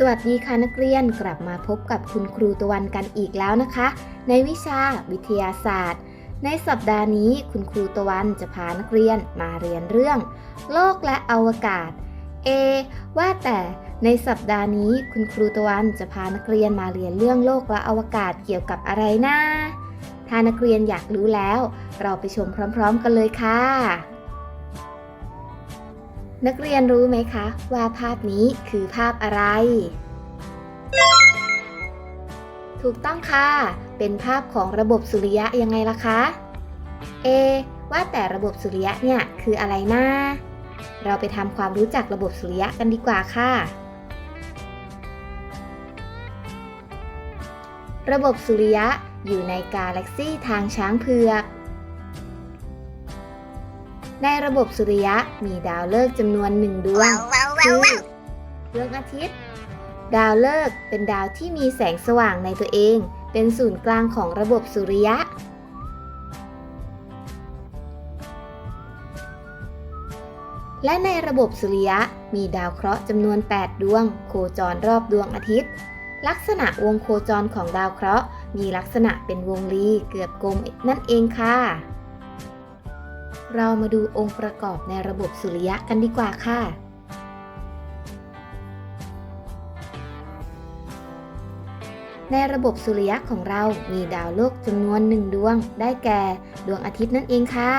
สวัสดีค่ะนักเรียนกลับมาพบกับคุณครูตะวันกันอีกแล้วนะคะ ในวิชาวิทยาศาสตร์ ในสัปดาห์นี้คุณครูตะวันจะพานักเรียนมาเรียนเรื่อง โลกและอวกาศ เอ ว่าแต่ในสัปดาห์นี้คุณครูตะวันจะพานักเรียนมาเรียนเรื่องโลกและอวกาศเกี่ยวกับอะไรนะถ้านักเรียนอยากรู้แล้ว เราไปชมพร้อม ๆ กันเลยค่ะ นักเรียนรู้ไหมคะ ว่าภาพนี้คือภาพอะไร ถูกต้องค่ะ เป็นภาพของระบบสุริยะยังไงล่ะคะ เอ ว่าแต่ระบบสุริยะเนี่ยคืออะไรนะเราไปทำความรู้จักระบบสุริยะกันดีกว่าค่ะ ระบบสุริยะอยู่ในกาแล็กซี่ทางช้างเผือก ในระบบสุริยะมีดาวฤกษ์จำนวนหนึ่งดวงคือดวงอาทิตย์ ดาวฤกษ์เป็นดาวที่มีแสงสว่างในตัวเอง เป็นศูนย์กลางของระบบสุริยะ และในระบบสุริยะมีดาวเคราะห์จำนวน 8 ดวง โคจรรอบดวงอาทิตย์ ลักษณะวงโคจรของดาวเคราะห์มีลักษณะเป็นวงรีเกือบกลมนั่นเองค่ะ เรามาดูองค์ประกอบในระบบสุริยะกันดีกว่าค่ะ ในระบบสุริยะของเรามีดาวโลกจำนวนหนึ่งดวง ได้แก่ ดวงอาทิตย์นั่นเองค่ะ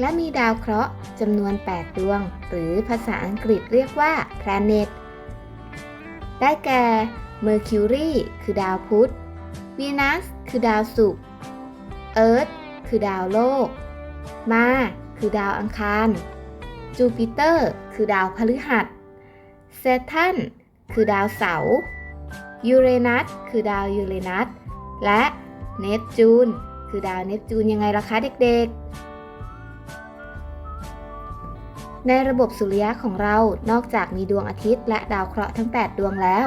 และมีดาวเคราะห์จำนวน 8 ดวง หรือภาษาอังกฤษเรียกว่า planet ได้แก่ Mercury คือดาวพุธ Venus คือดาวศุกร์ Earth คือดาวโลก มาคือดาวอังคาร Jupiter คือดาวพฤหัส Saturn คือดาวเสาร์ Uranus คือดาวยูเรนัส และเนปจูน คือดาวเนปจูนยังไงล่ะคะเด็กๆ ในระบบสุริยะของเรานอกจากมีดวงอาทิตย์และดาวเคราะห์ทั้ง 8 ดวงแล้ว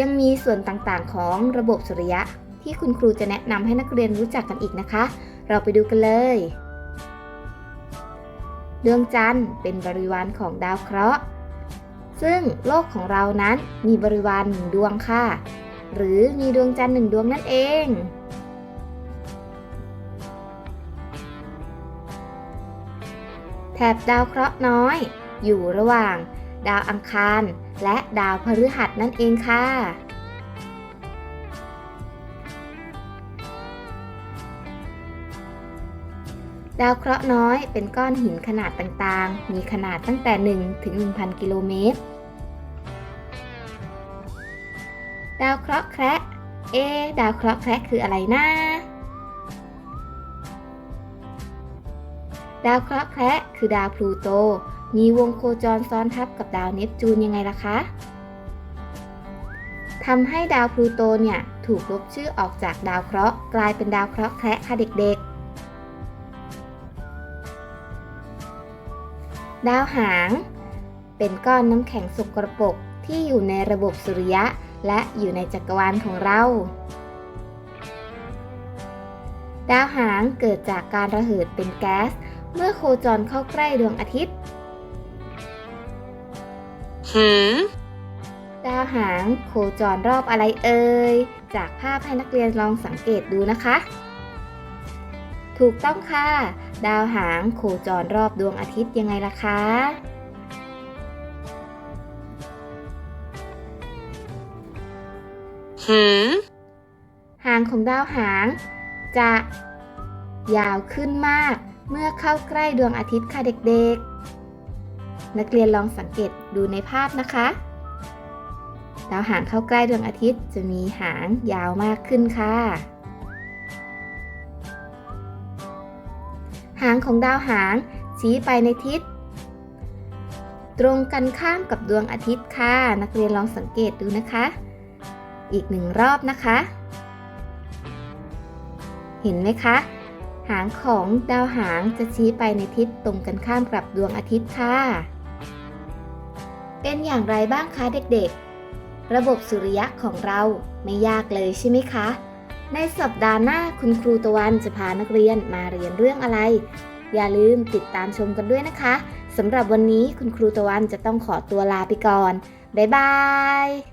ยังมีส่วนต่างๆของระบบสุริยะ ที่คุณครูจะแนะนำให้นักเรียนรู้จักกันอีกนะคะ เราไปดูกันเลยดวงจันทร์เป็นบริวารของดาวเคราะห์ ซึ่งโลกของเรานั้นมีบริวารหนึ่งดวงค่ะ หรือมีดวงจันทร์หนึ่งดวงนั่นเอง แถบดาวเคราะห์น้อย อยู่ระหว่าง ดาวอังคาร และดาวพฤหัสนั่นเองค่ะ ดาวเคราะห์น้อยเป็นก้อนหินขนาดต่างๆ มีขนาดตั้งแต่ 1 ถึง 1,000 กิโลเมตร ดาวเคราะห์แคระเอ ดาวเคราะห์แคระคืออะไรนะ ดาวเคราะห์แคระคือดาวพลูโต มีวงโคจรซ้อนทับกับดาวเนปจูนยังไงล่ะคะทำให้ดาวพลูโตเนี่ยถูกลบชื่อออกจากดาวเคราะห์กลายเป็นดาวเคราะห์แคระค่ะเด็กๆ ดาวหาง เป็นก้อนน้ำแข็งสกรปรกที่อยู่ในระบบสุริยะและอยู่ในจักรวาลของเรา ดาวหางเกิดจากการระเหิดเป็นแก๊ส เมื่อโคจรเข้าใกล้ดวงอาทิตย์ Hmm? ดาวหางโคจรรอบอะไรเอ่ย จากภาพให้นักเรียนลองสังเกตดูนะคะ ถูกต้องค่ะ ดาวหางโคจรรอบดวงอาทิตย์ยังไงล่ะคะ Hmm? หางของดาวหาง จะยาวขึ้นมากเมื่อเข้าใกล้ดวงอาทิตย์ค่ะเด็กๆ นักเรียนลองสังเกตดูในภาพนะคะ ดาวหางเข้าใกล้ดวงอาทิตย์จะมีหางยาวมากขึ้นค่ะ หางของดาวหางชี้ไปในทิศ ตรงกันข้ามกับดวงอาทิตย์ค่ะ นักเรียนลองสังเกตดูนะคะ อีกหนึ่งรอบนะคะ เห็นไหมคะ หางของดาวหางจะชี้ไปในทิศตรงกันข้ามกับดวงอาทิตย์ค่ะ เป็นอย่างไรบ้างคะเด็กๆ ระบบสุริยะของเราไม่ยากเลยใช่ไหมคะ ในสัปดาห์หน้าคุณครูตะวันจะพานักเรียนมาเรียนเรื่องอะไร อย่าลืมติดตามชมกันด้วยนะคะสำหรับวันนี้คุณครูตะวันจะต้องขอตัวลาไปก่อน บ๊ายบาย